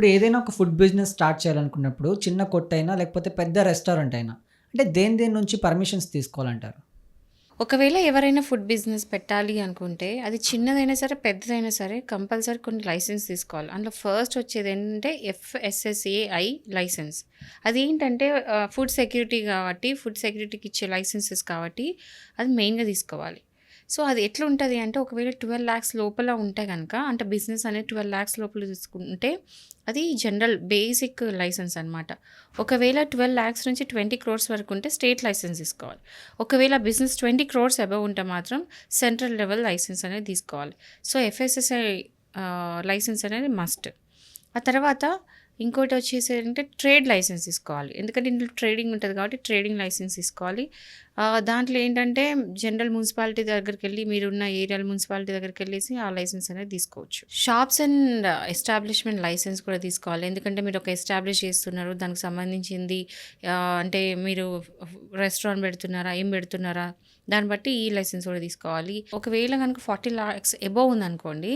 ఇప్పుడు ఏదైనా ఒక ఫుడ్ బిజినెస్ స్టార్ట్ చేయాలనుకున్నప్పుడు చిన్న కొట్టు అయినా లేకపోతే పెద్ద రెస్టారెంట్ అయినా అంటే దేని దేని నుంచి పర్మిషన్స్ తీసుకోవాలంటారు? ఒకవేళ ఎవరైనా ఫుడ్ బిజినెస్ పెట్టాలి అనుకుంటే అది చిన్నదైనా సరే పెద్దదైనా సరే కంపల్సరీ కొన్ని లైసెన్స్ తీసుకోవాలి. అందులో ఫస్ట్ వచ్చేది ఏంటంటే F S S A I licence అది ఏంటంటే ఫుడ్ సెక్యూరిటీ కాబట్టి ఫుడ్ సెక్యూరిటీకి ఇచ్చే లైసెన్సెస్ కాబట్టి అది మెయిన్గా తీసుకోవాలి. సో అది ఎట్లా ఉంటుంది అంటే ఒకవేళ ట్వెల్వ్ ల్యాక్స్ లోపల ఉంటే కనుక అంటే బిజినెస్ అనేది ట్వెల్వ్ ల్యాక్స్ లోపల తీసుకుంటే అది జనరల్ బేసిక్ లైసెన్స్ అనమాట ఒకవేళ ట్వెల్వ్ ల్యాక్స్ నుంచి ట్వంటీ క్రోర్స్ వరకు ఉంటే స్టేట్ లైసెన్స్ తీసుకోవాలి. ఒకవేళ బిజినెస్ ట్వంటీ క్రోర్స్ అబవ్ ఉంటే మాత్రం సెంట్రల్ లెవెల్ లైసెన్స్ అనేది తీసుకోవాలి. సో ఎఫ్ఎస్ఎస్ఐ లైసెన్స్ అనేది మస్ట్. ఆ తర్వాత ఇంకోటి వచ్చేసి అంటే ట్రేడ్ లైసెన్స్ తీసుకోవాలి. ఎందుకంటే ఇందులో ట్రేడింగ్ ఉంటుంది కాబట్టి ట్రేడింగ్ లైసెన్స్ తీసుకోవాలి. దాంట్లో ఏంటంటే జనరల్ మున్సిపాలిటీ దగ్గరికి వెళ్ళి మీరున్న ఏరియల్ మున్సిపాలిటీ దగ్గరికి వెళ్ళేసి ఆ లైసెన్స్ అనేది తీసుకోవచ్చు. షాప్స్ అండ్ ఎస్టాబ్లిష్మెంట్ లైసెన్స్ కూడా తీసుకోవాలి. ఎందుకంటే మీరు ఒక ఎస్టాబ్లిష్ చేస్తున్నారు దానికి సంబంధించింది అంటే మీరు రెస్టారెంట్ పెడుతున్నారా ఏం పెడుతున్నారా దాన్ని బట్టి ఈ లైసెన్స్ కూడా తీసుకోవాలి. ఒకవేళ కనుక ఫార్టీ లాక్స్ ఎబోవ్ ఉందనుకోండి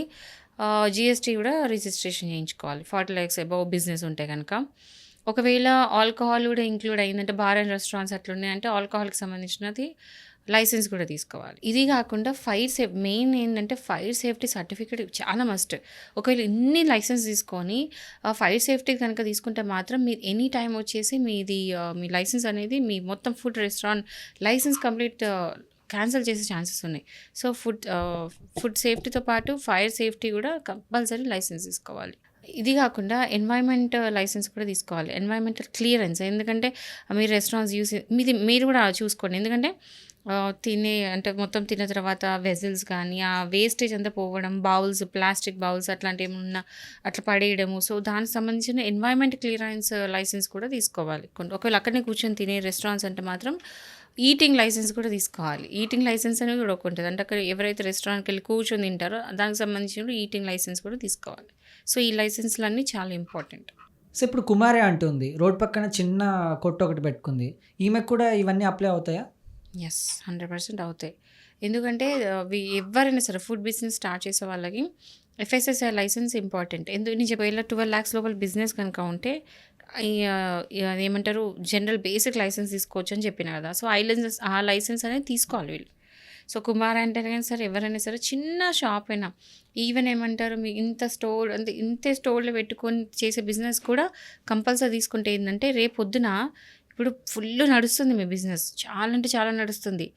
జిఎస్టీ కూడా రిజిస్ట్రేషన్ చేయించుకోవాలి. ఫార్టీ ల్యాక్స్ అబౌవ్ బిజినెస్ ఉంటే కనుక ఒకవేళ ఆల్కహాల్ కూడా ఇంక్లూడ్ అయిందంటే బార్ అండ్ రెస్టారెంట్స్ అట్లున్నాయంటే ఆల్కహాల్కి సంబంధించినది లైసెన్స్ కూడా తీసుకోవాలి. ఇది కాకుండా ఫైర్ సేఫ్ మెయిన్ ఏంటంటే ఫైర్ సేఫ్టీ సర్టిఫికేట్ చాలా మస్ట్ ఒకవేళ ఇన్ని లైసెన్స్ తీసుకొని ఫైర్ సేఫ్టీ కనుక తీసుకుంటే మాత్రం మీరు ఎనీ టైం వచ్చేసి మీది మీ లైసెన్స్ అనేది మీ మొత్తం food restaurant licence complete cancel చేసే ఛాన్సెస్ ఉన్నాయి. సో ఫుడ్ ఫుడ్ సేఫ్టీతో పాటు ఫైర్ సేఫ్టీ కూడా కంపల్సరీ లైసెన్స్ తీసుకోవాలి. ఇది కాకుండా ఎన్వైర్న్మెంట్ లైసెన్స్ కూడా తీసుకోవాలి. Environmental clearance. ఎందుకంటే మీరు రెస్టారెంట్స్ యూస్ మీది మీరు కూడా చూసుకోండి. ఎందుకంటే తినే అంటే మొత్తం తిన్న తర్వాత వెజిల్స్ కానీ ఆ వేస్టేజ్ అంతా పోవడం బౌల్స్ ప్లాస్టిక్ బౌల్స్ అట్లాంటివి ఏమన్నా అట్లా పడేయడము. సో దానికి సంబంధించిన ఎన్వైర్న్మెంట్ క్లియరెన్స్ లైసెన్స్ కూడా తీసుకోవాలి. ఒకవేళ అక్కడనే కూర్చొని తినే రెస్టారెంట్స్ అంటే మాత్రం ఈటింగ్ లైసెన్స్ కూడా తీసుకోవాలి. ఈటింగ్ లైసెన్స్ అనేది కూడా ఒకటి ఉంటుంది. అంటే అక్కడ ఎవరైతే రెస్టారెంట్కి వెళ్ళి కూర్చొని తింటారో దానికి సంబంధించిన ఈటింగ్ లైసెన్స్ కూడా తీసుకోవాలి. సో ఈ లైసెన్స్లన్నీ చాలా ఇంపార్టెంట్. సో ఇప్పుడు కుమారే అంటుంది రోడ్ పక్కన చిన్న కొట్టు ఒకటి పెట్టుకుంది. ఈమెకు కూడా ఇవన్నీ అప్లై అవుతాయా? ఎస్ హండ్రెడ్ పర్సెంట్ అవుతాయి. ఎందుకంటే ఎవరైనా సరే ఫుడ్ బిజినెస్ స్టార్ట్ చేసే వాళ్ళకి ఎఫ్ఎస్ఎస్ఐ లైసెన్స్ ఇంపార్టెంట్. ఎందుకు నేను చెప్పేలా ట్వెల్వ్ ల్యాక్స్ లోపల బిజినెస్ కనుక ఉంటే ఏమంటారు జనరల్ బేసిక్ లైసెన్స్ తీసుకోవచ్చు అని చెప్పిన కదా. సో ఐ లైసెన్స్ ఆ లైసెన్స్ అనేది తీసుకోవాలి వీళ్ళు. సో కుమార్ అంటే కానీ సరే ఎవరైనా సరే చిన్న షాప్ అయినా ఈవెన్ ఏమంటారు మీ ఇంత స్టోర్ అంటే ఇంతే స్టోర్లో పెట్టుకొని చేసే బిజినెస్ కూడా కంపల్సరీ తీసుకుంటే ఏంటంటే రేపు పొద్దున ఇప్పుడు ఫుల్ నడుస్తుంది మీ బిజినెస్. చాలా అంటే చాలా నడుస్తుంది.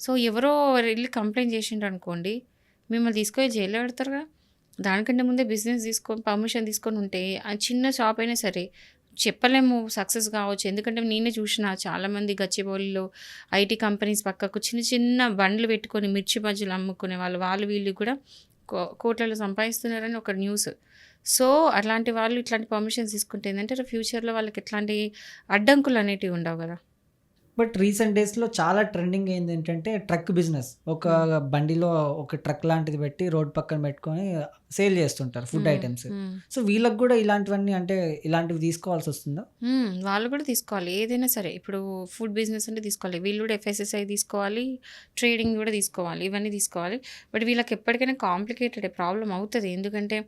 సో ఎవరో వెళ్ళి కంప్లైంట్ చేసిండ్రు అనుకోండి మిమ్మల్ని తీసుకొని జైల్లో పెడతారుగా దానికంటే ముందే బిజినెస్ తీసుకొని పర్మిషన్ తీసుకొని ఉంటే ఆ చిన్న షాప్ అయినా సరే చెప్పలేము సక్సెస్ కావచ్చు. ఎందుకంటే నేనే చూసిన చాలామంది గచ్చిబౌలిలో ఐటీ కంపెనీస్ పక్కకు చిన్న చిన్న బండ్లు పెట్టుకొని మిర్చి బజ్జులు అమ్ముకునే వాళ్ళు వాళ్ళు వీళ్ళు కూడా కో- కోట్లలో సంపాదిస్తున్నారని ఒక న్యూస్. సో అట్లాంటి వాళ్ళు ఇట్లాంటి పర్మిషన్స్ తీసుకుంటే ఏంటంటే ఫ్యూచర్లో వాళ్ళకి ఎట్లాంటి అడ్డంకులు అనేటివి ఉండవు కదా. బట్ రీసెంట్ డేస్లో చాలా ట్రెండింగ్ అయింది ఏంటంటే ట్రక్ బిజినెస్. ఒక బండిలో ఒక ట్రక్ లాంటిది పెట్టి రోడ్ పక్కన పెట్టుకొని సేల్ చేస్తుంటారు ఫుడ్ ఐటమ్స్. మ్మ్. సో వీళ్ళకి కూడా ఇలాంటివన్నీ అంటే ఇలాంటివి తీసుకోవాల్సి వస్తుందా. వాళ్ళు కూడా తీసుకోవాలి. ఏదైనా సరే ఇప్పుడు ఫుడ్ బిజినెస్ అంటే తీసుకోవాలి. వీళ్ళు కూడా ఎఫ్ఎస్ఎస్ఐ తీసుకోవాలి ట్రేడింగ్ కూడా తీసుకోవాలి ఇవన్నీ తీసుకోవాలి. బట్ వీళ్ళకి ఎప్పటికైనా కాంప్లికేటెడ్ ప్రాబ్లం అవుతుంది. ఎందుకంటే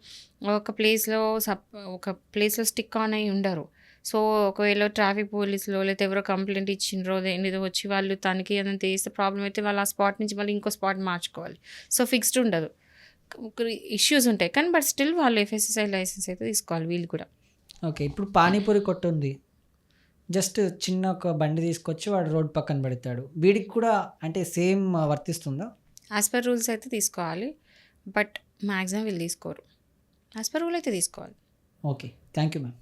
ఒక ప్లేస్లో సప్ ఒక ప్లేస్లో స్టిక్ ఆన్ అయి ఉండరు. సో ఒకవేళ ట్రాఫిక్ పోలీసులో లేకపోతే ఎవరో కంప్లైంట్ ఇచ్చిండ్రో ఏదో వచ్చి వాళ్ళు తనకి ఏదైనా చేస్తే ప్రాబ్లం అయితే వాళ్ళు ఆ స్పాట్ నుంచి మళ్ళీ ఇంకో స్పాట్ మార్చుకోవాలి. సో ఫిక్స్డ్ ఉండదు. ఇష్యూస్ ఉంటాయి. కానీ బట్ స్టిల్ వాళ్ళు ఎఫ్ఎస్ఎస్ఐ లైసెన్స్ అయితే తీసుకోవాలి వీళ్ళు కూడా. ఓకే. ఇప్పుడు పానీపూరి కొట్టు ఉంది జస్ట్ చిన్న ఒక బండి తీసుకొచ్చి వాడు రోడ్ పక్కన పెడతాడు. వీడికి కూడా అంటే సేమ్ వర్తిస్తుందా? యాజ్ పర్ రూల్స్ అయితే తీసుకోవాలి. బట్ మ్యాక్సిమం వీళ్ళు తీసుకోరు. యాజ్ పర్ రూల్ అయితే తీసుకోవాలి. ఓకే. Thank you ma'am.